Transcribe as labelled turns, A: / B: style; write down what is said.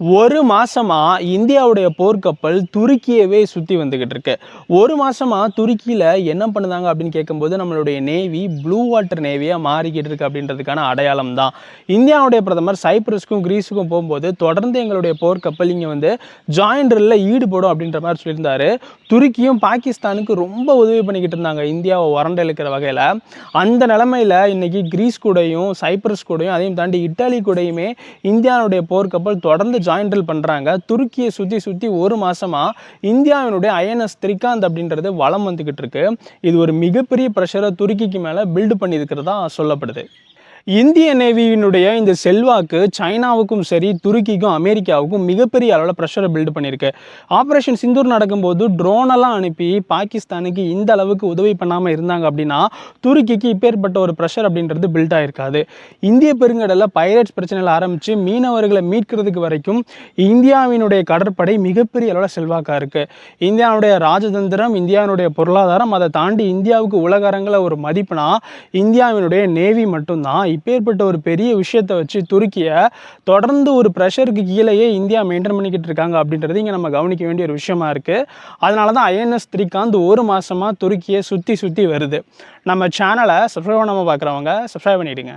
A: ஒரு மாசமா இந்தியாவுடைய போர்க்கப்பல் துருக்கியவே சுற்றி வந்துக்கிட்டு இருக்கு ஒரு மாசமா துருக்கியில் என்ன பண்ணுதாங்க அப்படின்னு கேட்கும்போது நம்மளுடைய நேவி ப்ளூ வாட்டர் நேவியாக மாறிக்கிட்டு இருக்கு அப்படின்றதுக்கான அடையாளம் தான். இந்தியாவுடைய பிரதமர் சைப்ரஸ்க்கும் கிரீஸுக்கும் போகும்போது தொடர்ந்து எங்களுடைய போர்க்கப்பல் இங்கே வந்து ஜாயின்ட்ரில் ஈடுபடும் அப்படின்ற மாதிரி சொல்லியிருந்தாரு. துருக்கியும் பாகிஸ்தானுக்கு ரொம்ப உதவி பண்ணிக்கிட்டு இருந்தாங்க இந்தியாவை வறண்ட இழுக்கிற வகையில். அந்த நிலமையில் இன்னைக்கு கிரீஸ் கூடையும் சைப்ரஸ் கூடையும் அதையும் தாண்டி இட்டாலி கூடையுமே இந்தியாவுடைய போர்க்கப்பல் தொடர்ந்து ஜாயின்ட்ரில் பண்ணுறாங்க துருக்கியை சுற்றி சுற்றி ஒரு மாசமாக இந்தியாவினுடைய ஐஎன்எஸ் த்ரிகாந்த் அப்படின்றது வளம் வந்துக்கிட்டு இருக்கு. இது ஒரு மிகப்பெரிய ப்ரெஷரை துருக்கிக்கு மேலே பில்டு பண்ணியிருக்கிறதா சொல்லப்படுது. இந்திய நேவியினுடைய இந்த செல்வாக்கு சைனாவுக்கும் சரி துருக்கிக்கும் அமெரிக்காவுக்கும் மிகப்பெரிய அளவில் ப்ரெஷரை பில்டு பண்ணியிருக்கு ஆப்ரேஷன் சிந்தூர் நடக்கும்போது ட்ரோனெல்லாம் அனுப்பி பாகிஸ்தானுக்கு இந்த அளவுக்கு உதவி பண்ணாமல் இருந்தாங்க அப்படின்னா துருக்கிக்கு இப்பேற்பட்ட ஒரு ப்ரெஷர் அப்படின்றது பில்ட் ஆகிருக்காது இந்திய பெருங்கடலில் பைரட்ஸ் பிரச்சனையில் ஆரம்பித்து மீனவர்களை மீட்கிறதுக்கு வரைக்கும் இந்தியாவினுடைய கடற்படை மிகப்பெரிய அளவில் செல்வாக்காக இருக்குது இந்தியாவுடைய ராஜதந்திரம் இந்தியாவினுடைய பொருளாதாரம் அதை தாண்டி இந்தியாவுக்கு உலக அரங்கில் ஒரு மதிப்புனா இந்தியாவினுடைய நேவி மட்டும்தான். இப்பேற்பட்ட ஒரு பெரிய விஷயத்தை வச்சு துருக்கியை தொடர்ந்து ஒரு ப்ரெஷருக்கு கீழேயே இந்தியா மெயின்டைன் பண்ணிக்கிட்டு இருக்காங்க அப்படின்றது இங்கே நம்ம கவனிக்க வேண்டிய ஒரு விஷயமா இருக்குது அதனால தான் ஐஎன்எஸ் த்ரீகாந்த் ஒரு மாதமாக துருக்கியை சுற்றி சுற்றி வருது. நம்ம சேனலை சப்ஸ்கிரைப் பண்ணாமல் பார்க்குறவங்க சப்ஸ்கிரைப் பண்ணிவிடுங்க